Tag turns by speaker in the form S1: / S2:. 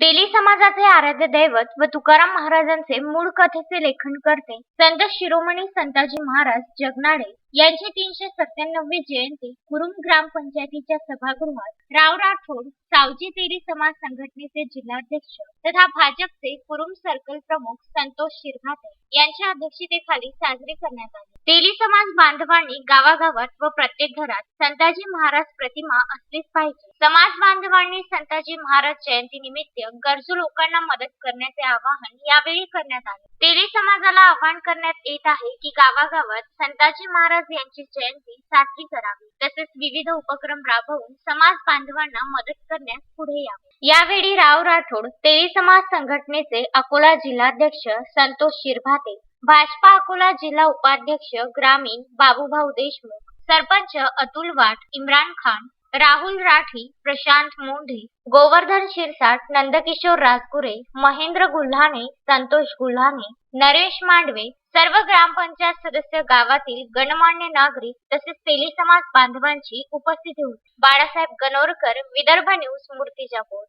S1: Bailey समाजाचे आराध्य दैवत व तुकाराम महाराजांचे मूळ कथेचे लेखन करते. संत शिरोमणी संताजी महाराज जगनाडे यांची तीनशे सत्त्याण्णववी जयंती कुरुम ग्रामपंचायतीच्या सभागृहात राव राठोड सावजी तेली समाज संघटनेचे जिल्हाध्यक्ष तथा भाजपचे कुरुम सर्कल प्रमुख संतोष शिरभाते यांच्या अध्यक्षतेखाली साजरी करण्यात आली. तेली समाज बांधवांनी गावागावात व प्रत्येक घरात संताजी महाराज प्रतिमा असलीच पाहिजे. समाज बांधवांनी संताजी महाराज जयंती निमित्त गरजू लोकांना मदत करण्याचे आवाहन यावेळी करण्यात आले. तेली समाजाला आवाहन करण्यात येत आहे की गावागावात संताजी महाराज यांची जयंती साजरी करावी तसेच विविध उपक्रम राबवून समाज बांधवांना मदत करण्यास पुढे यावे. यावेळी राव राठोड तेली समाज संघटनेचे अकोला जिल्हाध्यक्ष संतोष शिरभाते भाजपा अकोला जिल्हा उपाध्यक्ष ग्रामीण बाबूभाऊ देशमुख सरपंच अतुल वाट इम्रान खान राहुल राठी प्रशांत मोंढे गोवर्धन शिरसाट नंदकिशोर राजगुरे महेंद्र गुल्हाणे संतोष गुल्हाणे नरेश मांडवे सर्व ग्रामपंचायत सदस्य गावातील गणमान्य नागरिक तसेच तेली समाज बांधवांची उपस्थिती होती. बाळासाहेब गणोरकर विदर्भ न्यूज मूर्तिजापूर.